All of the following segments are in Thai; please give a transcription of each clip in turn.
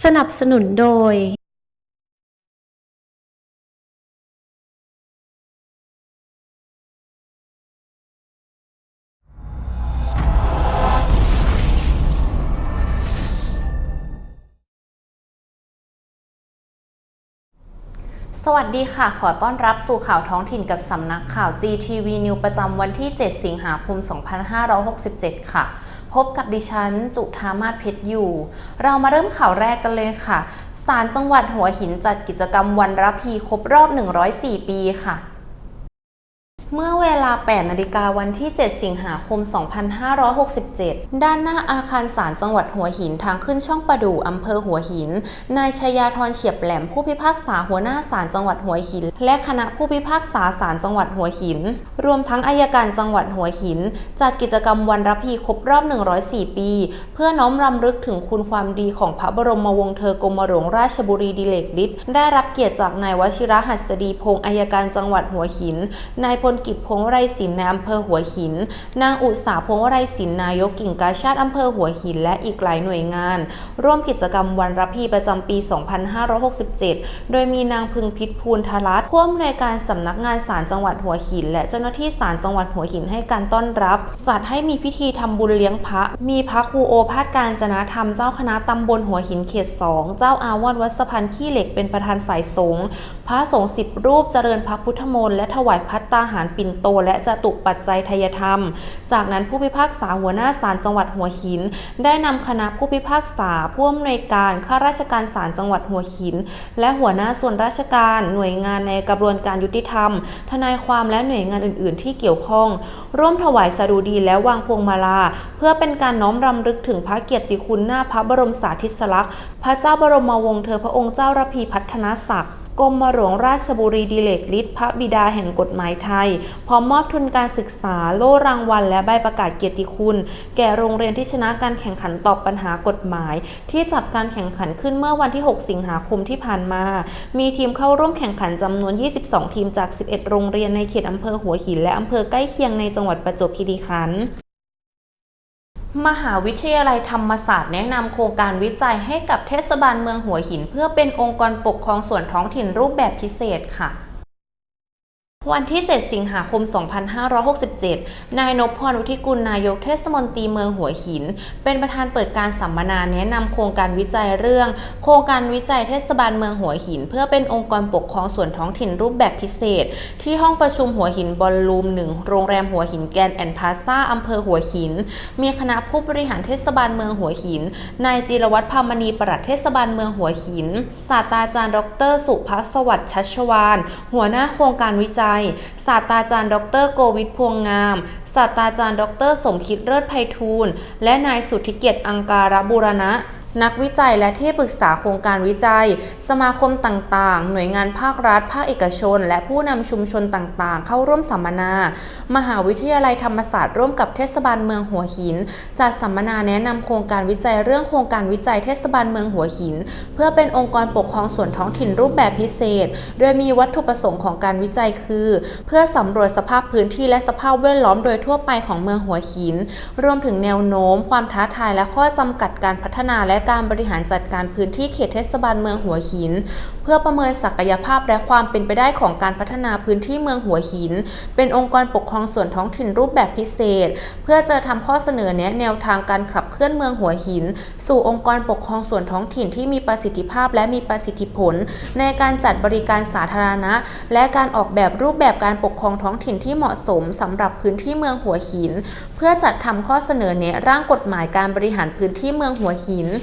สนับสนุนโดยสวัสดีค่ะ ขอต้อนรับสู่ข่าวท้องถิ่นกับสำนักข่าว GTV News ประจำวันที่ 7 สิงหาคม 2567 ค่ะ พบกับดิฉัน จุธามาศเพชรอยู่ เรามาเริ่มข่าวแรกกันเลยค่ะ ศาลจังหวัดหัวหินจัดกิจกรรมวันรับพีครบรอบ 104 ปีค่ะ เมื่อเวลา 8 นาฬิกาวันที่ 7 สิงหาคม 2567 ด้านหน้าอาคารศาลจังหวัดหัวหินทางขึ้นช่องประดู่อำเภอหัวหิน นายชยาธรเฉียบแหลมผู้พิพากษาหัวหน้าศาลจังหวัดหัวหิน และคณะผู้พิพากษาศาลจังหวัดหัวหิน รวมทั้งอายการจังหวัดหัวหิน จัดกิจกรรมวันรพีครบรอบ 104 ปี เพื่อน้อมรำลึกถึงคุณความดีของพระบรมวงศ์เธอกรมหลวงราชบุรีดิเลกฤทธิ์ได้รับเกียรติจากนายวชิระหัสดีพงศ์อายการจังหวัดหัวหินนายพลกิจพงไรศิลป์ในอำเภอหัวหิน นางอุตสาพงไรศิลป์นายกกิ่งกาชาติอำเภอหัวหิน และอีกหลายหน่วยงาน ร่วมกิจกรรมวันรับพีประจำปี 2567 โดยมีนางพึงพิษภูลทรัตผู้อำนวยการสำนักงานศาลจังหวัดหัวหิน และเจ้าหน้าที่ศาลจังหวัดหัวหินให้การต้อนรับ จัดให้มีพิธีทำบุญเลี้ยงพระ มีพระครูโอภาสการจนะธรรมเจ้าคณะตำบลหัวหินเขต2เจ้าอาวาสวัดสะพานขี้เหล็กเป็นประธานฝ่ายสงฆ์พระสงฆ์สิบรูปเจริญพระพุทธมนต์และถวายพัตตาหารปิ่นโต และจะตุปัจจัยทายธรรม จากนั้นผู้พิพากษาหัวหน้าศาลจังหวัดหัวหิน ได้นำคณะผู้พิพากษาผู้อำนวยการข้าราชการศาลจังหวัดหัวหิน และหัวหน้าส่วนราชการหน่วยงานในกระบวนการยุติธรรม ทนายความและหน่วยงานอื่น ๆ ที่เกี่ยวข้อง ร่วมถวายสดุดีและวางพวงมาลา เพื่อเป็นการน้อมรำลึกถึงพระเกียรติคุณหน้าพระบรมสาธิสลักษณ์ พระเจ้าบรมวงศ์เธอพระองค์เจ้าระพีพัฒนศักดิ์ กรมหลวงราชบุรีดิเลกฤทธิ์พระบิดาแห่งกฎหมายไทย พร้อมมอบทุนการศึกษาโล่รางวัล และใบประกาศเกียรติคุณ แก่โรงเรียนที่ชนะการแข่งขันตอบปัญหากฎหมาย ที่จัดการแข่งขันขึ้นเมื่อวันที่ 6 สิงหาคมที่ผ่านมา มีทีมเข้าร่วมแข่งขันจำนวน 22 ทีมจาก 11 โรงเรียนในเขตอำเภอหัวหินและอำเภอใกล้เคียงในจังหวัดประจวบคีรีขันธ์ มหาวิทยาลัยธรรมศาสตร์แนะนำโครงการวิจัยให้กับเทศบาลเมืองหัวหิน เพื่อเป็นองค์กรปกครองส่วนท้องถิ่นรูปแบบพิเศษค่ะ วันที่ 7 สิงหาคม 2567 นายนพพรวุฒิกุลนายกเทศมนตรีเมืองหัวหิน เป็นประธานเปิดการสัมมนาแนะนำโครงการวิจัยเรื่อง โครงการวิจัยเทศบาลเมืองหัวหิน เพื่อเป็นองค์กรปกครองส่วนท้องถิ่นรูปแบบพิเศษ ที่ห้องประชุมหัวหินบอลลูมหนึ่งโรงแรมหัวหินแกนแอนด์พาซ่าอำเภอหัวหิน มีคณะผู้บริหารเทศบาลเมืองหัวหิน นายจิรวัตรพามณีปลัดเทศบาลเมืองหัวหิน ศาสตราจารย์ ดร สุภัสสวัสดิ์ชัชวานหัวหน้าโครงการวิจัยศาสตราจารย์ ดรโกวิทพวงงาม ศาสตราจารย์ ดรสมคิดเลิศไพฑูรย์และนายสุทธิเกียรติอังการบุรณะ นักวิจัยและที่ปรึกษาโครงการวิจัย สมาคมต่างๆ หน่วยงานภาครัฐ ภาคเอกชน และผู้นำชุมชนต่างๆ เข้าร่วมสัมมนา มหาวิทยาลัยธรรมศาสตร์ร่วมกับเทศบาลเมืองหัวหิน จัดสัมมนาแนะนำโครงการวิจัยเรื่องโครงการวิจัยเทศบาลเมืองหัวหิน เพื่อเป็นองค์กรปกครองส่วนท้องถิ่นรูปแบบพิเศษ โดยมีวัตถุประสงค์ของการวิจัยคือ เพื่อสำรวจสภาพพื้นที่และสภาพแวดล้อมโดยทั่วไปของเมืองหัวหิน รวมถึงแนวโน้ม ความท้าทายและข้อจำกัดการพัฒนาและการบริหารจัดการพื้นที่เขตเทศบาลเมืองหัวหิน เพื่อประเมินศักยภาพและความเป็นไปได้ของการพัฒนาพื้นที่เมืองหัวหิน เป็นองค์กรปกครองส่วนท้องถิ่นรูปแบบพิเศษ เพื่อจะทำข้อเสนอแนะแนวทางการขับเคลื่อนเมืองหัวหิน สู่องค์กรปกครองส่วนท้องถิ่นที่มีประสิทธิภาพและมีประสิทธิผล ในการจัดบริการสาธารณะ และการออกแบบรูปแบบการปกครองท้องถิ่นที่เหมาะสมสำหรับพื้นที่เมืองหัวหิน เพื่อจัดทำข้อเสนอแนะร่างกฎหมายการบริหารพื้นที่เมืองหัวหิน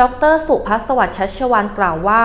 ดรสุภัสสวัสดิ์ชัชวานกล่าวว่า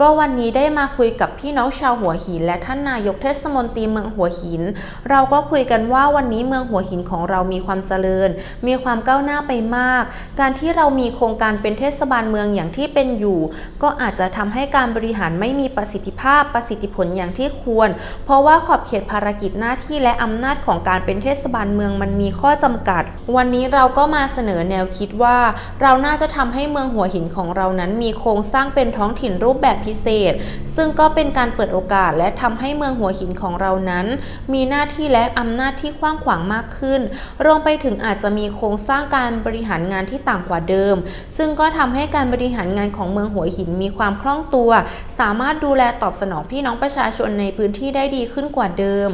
ก็วันนี้ได้มาคุยกับพี่น้องชาวหัวหิน และท่านนายกเทศมนตรีเมืองหัวหิน เราก็คุยกันว่าวันนี้เมืองหัวหินของเรามีความเจริญ มีความก้าวหน้าไปมาก การที่เรามีโครงการเป็นเทศบาลเมืองอย่างที่เป็นอยู่ ก็อาจจะทำให้การบริหารไม่มีประสิทธิภาพประสิทธิผลอย่างที่ควร เพราะว่าขอบเขตภารกิจหน้าที่และอำนาจของการเป็นเทศบาลเมืองมันมีข้อจำกัด วันนี้เราก็มาเสนอแนวคิดว่า เราน่าจะทำให้เมืองหัวหัวหินของเรานั้นมีโครงสร้างเป็นท้องถิ่นรูปแบบพิเศษ ซึ่งก็เป็นการเปิดโอกาสและทำให้เมืองหัวหินของเรานั้น มีหน้าที่และอำนาจที่กว้างขวางมากขึ้น รวมไปถึงอาจจะมีโครงสร้างการบริหารงานที่ต่างกว่าเดิม ซึ่งก็ทำให้การบริหารงานของเมืองหัวหินมีความคล่องตัว สามารถดูแลตอบสนองพี่น้องประชาชนในพื้นที่ได้ดีขึ้นกว่าเดิม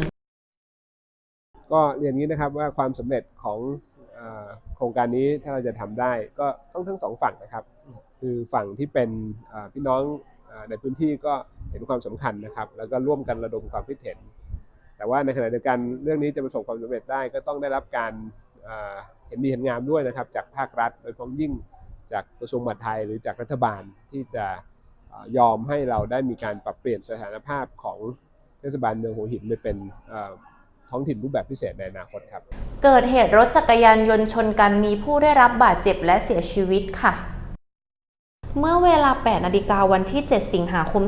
ก็เรียนอย่างนี้นะครับว่าความสำเร็จของ โครงการนี้ถ้าเราจะทำได้ก็ต้องทั้งสองฝั่งนะครับ คือฝั่งที่เป็นเอ่อพี่น้องเอ่อในพื้นที่ก็เห็นความสำคัญนะครับ แล้วก็ร่วมกันระดมความคิดเห็น แต่ว่าในขณะเดียวกันเรื่องนี้จะประสบความสำเร็จได้ ก็ต้องได้รับการเอ่อเห็นดีเห็นงามด้วยนะครับ จากภาครัฐโดยเฉพาะยิ่งจากกระทรวงมหาดไทยหรือจากรัฐบาลที่จะเอ่อยอมให้เราได้มีการปรับเปลี่ยนสถานภาพของเทศบาลเมืองหัวหินไปเป็นเอ่อ ท้องถิ่นรูปแบบพิเศษในอนาคตครับ เกิดเหตุรถจักรยานยนต์ชนกันมีผู้ได้รับบาดเจ็บและเสียชีวิตค่ะ เมื่อเวลา 8 นาฬิกาวันที่ 7 สิงหาคม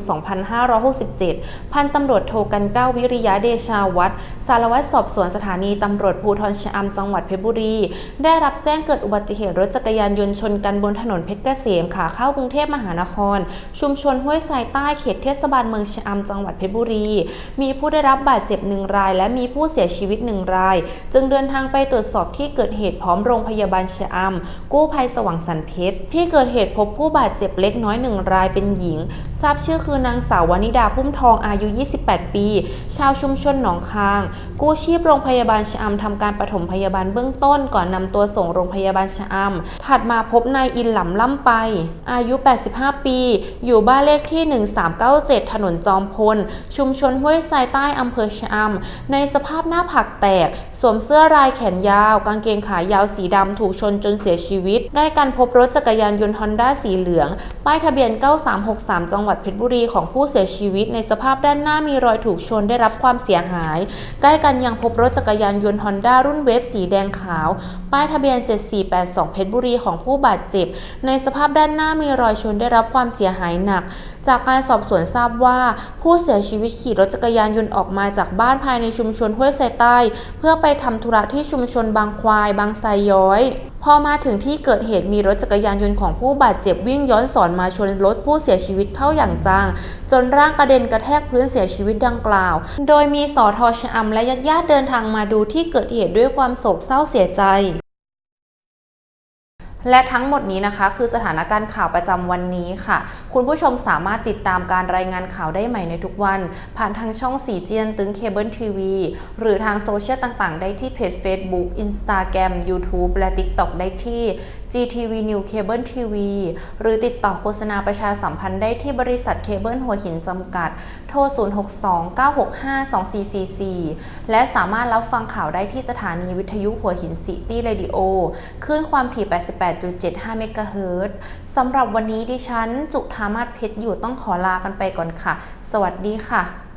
2567 พันตำรวจโทกันเก้าวิริยะเดชาวัฒน์สารวัตรสอบสวนสถานีตำรวจภูธรชะอำจังหวัดเพชรบุรี ได้รับแจ้งเกิดอุบัติเหตุรถจักรยานยนต์ชนกันบนถนนเพชรเกษมขาเข้ากรุงเทพมหานคร ชุมชนห้วยทรายใต้เขตเทศบาลเมืองชะอำจังหวัดเพชรบุรี มีผู้ได้รับบาดเจ็บหนึ่งราย และมีผู้เสียชีวิตหนึ่งราย จึงเดินทางไปตรวจสอบที่เกิดเหตุพร้อมโรงพยาบาลชะอำกู้ภัยสว่างสันเพชรที่เกิดเหตุพบผู้บาดเจ็บเล็กน้อยหนึ่งรายเป็นหญิง ทราบชื่อคือนางสาววานิดาพุ่มทองอายุ 28 ปี ชาวชุมชนหนองคาง กู้ชีพโรงพยาบาลชะอำทำการปฐมพยาบาลเบื้องต้นก่อนนำตัวส่งโรงพยาบาลชะอำถัดมาพบนายอินหลำล่ำไป อายุ 85 ปี อยู่บ้านเลขที่ 1397 ถนนจอมพล ชุมชนห้วยทรายใต้อำเภอชะอำในสภาพหน้าผากแตก สวมเสื้อลายแขนยาว กางเกงขายาวสีดำถูกชนจนเสียชีวิต ใกล้กันพบรถจักรยานยนต์ฮอนด้าสีเหลืองป้ายทะเบียน 9363 จังหวัดเพชรบุรีของผู้เสียชีวิต ในสภาพด้านหน้ามีรอยถูกชนได้รับความเสียหาย ใกล้กันยังพบรถจักรยานยนต์ฮอนด้ารุ่นเวฟสีแดงขาว ป้ายทะเบียน 7482 เพชรบุรีของผู้บาดเจ็บ ในสภาพด้านหน้ามีรอยชนได้รับความเสียหายหนัก จากการสอบสวนทราบว่า ผู้เสียชีวิตขี่รถจักรยานยนต์ออกมาจากบ้านภายในชุมชนห้วยไซใต้ เพื่อไปทำธุระที่ชุมชนบางควาย บางไซย้อย พอมาถึงที่เกิดเหตุมีรถจักรยานยนต์ของผู้บาดเจ็บวิ่งย้อนสอนมาชนรถผู้เสียชีวิตเข้าอย่างจัง จนร่างกระเด็นกระแทกพื้นเสียชีวิตดังกล่าว โดยมีสอทอชอำและญาติญาติเดินทางมาดูที่เกิดเหตุด้วยความโศกเศร้าเสียใจ และทั้งหมดนี้นะคะ คือสถานการณ์ข่าวประจำวันนี้ค่ะ คุณผู้ชมสามารถติดตามการรายงานข่าวได้ใหม่ในทุกวัน ผ่านทางช่องสีเจียนตึงเคเบิลทีวีหรือทางโซเชียลต่างๆ ได้ที่เพจ Facebook Instagram YouTube และ TikTok ได้ที่ GTV New Cable TV หรือติดต่อโฆษณาประชาสัมพันธ์ได้ที่บริษัทเคเบิลหัวหินจำกัด โทร 062-965-2444 และสามารถรับฟังข่าวได้ที่สถานีวิทยุหัวหินซิตี้เรดิโอคลื่นความถี่ 88.75 เมกะเฮิรตซ์สำหรับวันนี้ดิฉัน จุธามาศเพชรอยู่ต้องขอลากันไปก่อนค่ะ สวัสดีค่ะ